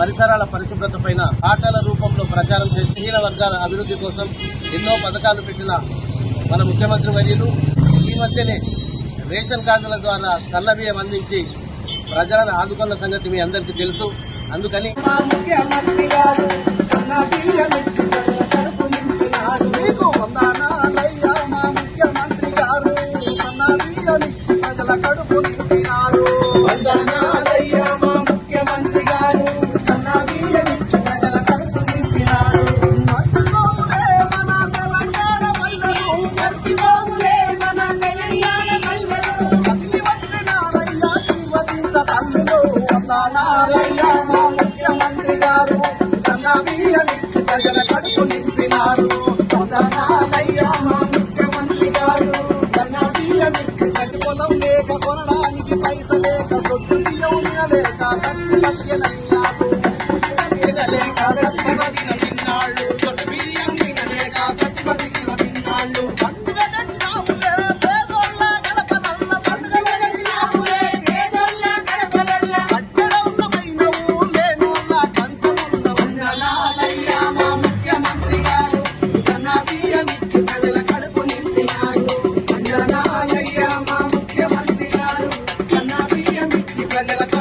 పరిసరాల పరిశుభ్రత పైన ఆటల రూపంలో ప్రచారం చేసి హీన వర్గాల అభివృద్ధి కోసం ఎన్నో పథకాలు పెట్టిన మన ముఖ్యమంత్రి వర్యులు. ఈ మధ్యనే రేషన్ కార్డుల ద్వారా సన్న బియ్యం అందించి ప్రజలను ఆదుకున్న సంగతి మీ అందరికీ తెలుసు. అందుకని వందనాలయ్యా మా ముఖ్యమంత్రి గారు సన్న ప్రజల కడుపు నింపినారు. మా ముఖ్యమంత్రి గారు సన్న ప్రతి పొలం లేక కొనడానికి పైస లేక దొడ్డు బియ్యం తినలేక సచ్చి బియ్యమిచ్చి